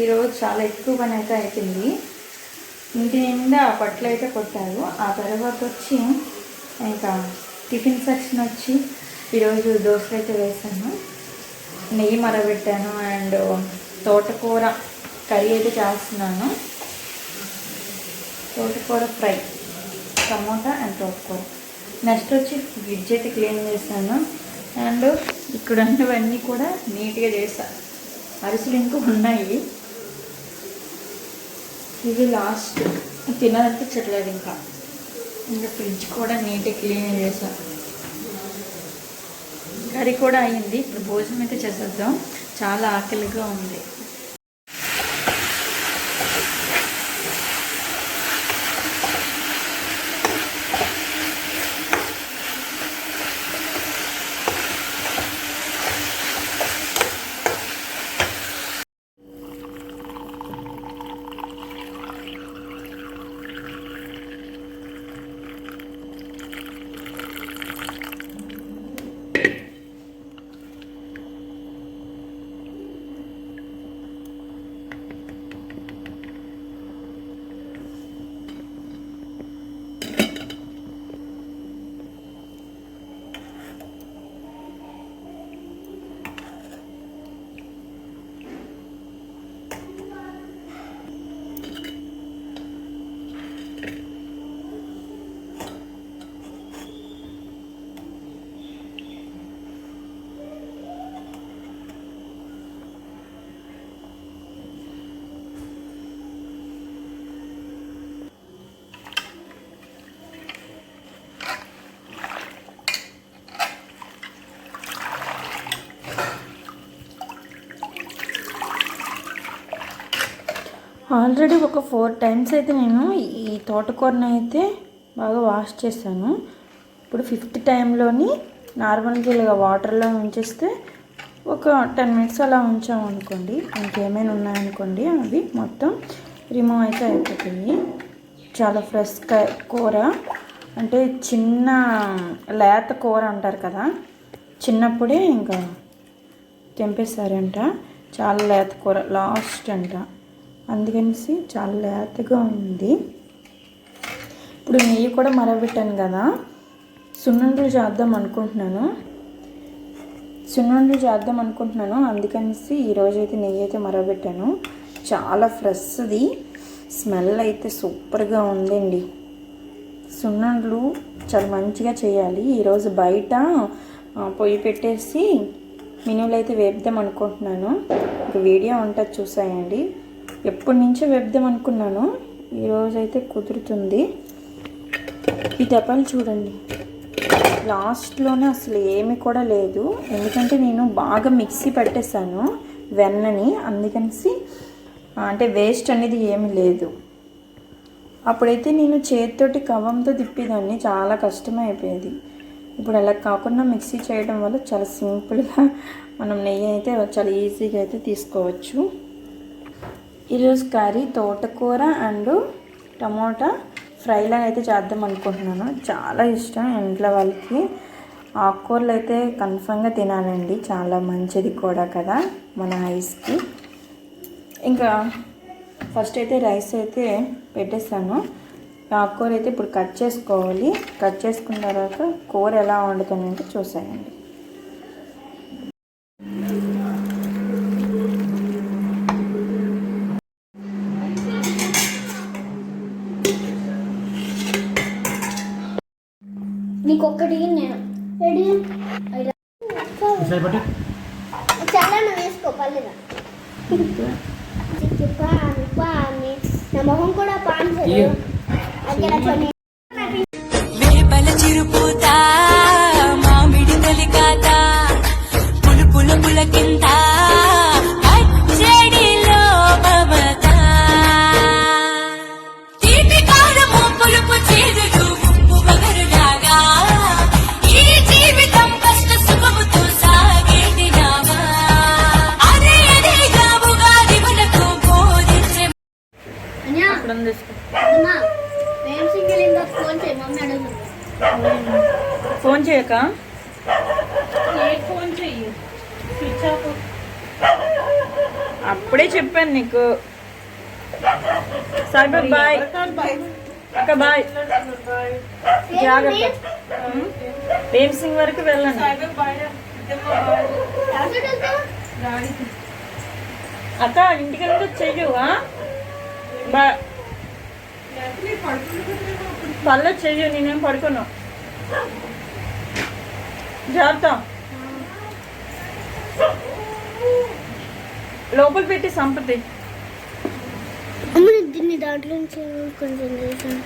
ఈరోజు చాలా ఎక్కువ పని అయితే అయిపోయింది. ఇంటి నిండా పట్లు అయితే కొట్టారు. ఆ తర్వాత వచ్చి ఇంకా టిఫిన్ సెక్షన్ వచ్చి ఈరోజు దోశలు అయితే వేసాను. నెయ్యి మరబెట్టాను అండ్ తోటకూర కర్రీ అయితే చేస్తున్నాను. తోటకూర ఫ్రై టమోటా అండ్ తోటకూర. నెక్స్ట్ వచ్చి ఫ్రిడ్జ్ అయితే క్లీన్ చేశాను. అండ్ ఇక్కడ ఉన్నవన్నీ కూడా నీట్గా చేశాను అరిసెలు ఇంకా ఉన్నాయి. ఇది లాస్ట్. తినాలనిపించట్లేదు ఇంకా. ఇంకా ఫ్రిడ్జ్ కూడా నీట్గా క్లీన్ చేశాను కర్రీ కూడా అయింది ఇప్పుడు భోజనం అయితే చేసేద్దాం. చాలా ఆకలిగా ఉంది. ఆల్రెడీ ఒక ఫోర్ టైమ్స్ అయితే నేను ఈ తోటకూరని అయితే బాగా వాష్ చేశాను. ఇప్పుడు ఫిఫ్త్ టైంలోని నార్మల్గా ఇలాగ వాటర్లో ఉంచేస్తే ఒక టెన్ మినిట్స్ అలా ఉంచామనుకోండి ఇంకేమైనా ఉన్నాయనుకోండి అవి మొత్తం రిమూవ్ అయితే అయిపోతుంది చాలా ఫ్రెష్ కూర అంటే చిన్న లేత కూర అంటారు కదా చిన్నప్పుడే ఇంకా తెంపేశారంట. చాలా లేత కూర లాస్ట్ అంట. అందుకనేసి చాలా లేతగా ఉంది. ఇప్పుడు నెయ్యి కూడా మరగబెట్టాను కదా. సున్నుండలు చేద్దాం అనుకుంటున్నాను. సున్నుండలు చేద్దాం అనుకుంటున్నాను. అందుకనేసి ఈరోజు అయితే నెయ్యి అయితే మరగబెట్టాను. చాలా ఫ్రెష్ది. స్మెల్ అయితే సూపర్గా ఉందండి. సున్నుండలు చాలా మంచిగా చేయాలి. ఈరోజు బయట పొయ్యి పెట్టేసి మినువులు అయితే వేపుదాం అనుకుంటున్నాను. ఒక వీడియో ఉంటుంది చూసాయండి. ఎప్పటి నుంచో వేపుదాం అనుకున్నాను. ఈరోజు అయితే కుదురుతుంది. ఈ దెబ్బలు చూడండి. లాస్ట్లోనే అసలు ఏమి కూడా లేదు. ఎందుకంటే నేను బాగా మిక్సీ పెట్టేశాను వెన్నని. అందుకనేసి అంటే వేస్ట్ అనేది ఏమి లేదు. అప్పుడైతే నేను చేతితోటి కవంతో తిప్పేదాన్ని. చాలా కష్టమైపోయేది అయిపోయేది. ఇప్పుడు అలా కాకుండా మిక్సీ చేయడం వల్ల చాలా సింపుల్గా మనం నెయ్యి అయితే చాలా ఈజీగా అయితే తీసుకోవచ్చు. ఈరోజు కర్రీ తోటకూర అండ్ టమోటా ఫ్రైలా అయితే చేద్దాం అనుకుంటున్నాను. చాలా ఇష్టం ఇంట్లో వాళ్ళకి. ఆకుకూరలు అయితే కన్ఫామ్గా తినాలండి. చాలా మంచిది కూడా కదా మన ఐస్కి ఇంకా ఫస్ట్ అయితే రైస్ అయితే పెట్టేస్తాను. ఆకుకూర అయితే ఇప్పుడు కట్ చేసుకోవాలి. కట్ చేసుకున్న తర్వాత కూర ఎలా వండుతుందంటే చూసాయండి. నీకు ఒక్కటి నేను చాలా వేసుకో పర్లేదా? పాని నా మొహం కూడా పాన్. అక్కడ చేయక? ఫోన్ చెయ్యి. స్విచ్ ఆఫ్ ఇప్పుడే చెప్పాను నీకు. బాయ్ అక్క బాయ్ జాగ్రత్త. భీమ్ సింగ్ వరకు వెళ్ళండి. అక్క ఇంటికి వెళ్తే చెయ్యు ఆ? బా పళ్ళు చెయ్యు నేనేం పడుకోను. జాగ్రత్త. లోపల పెట్టి సంపతి. దీన్ని దాంట్లో నుంచి కొంచెం చేసాను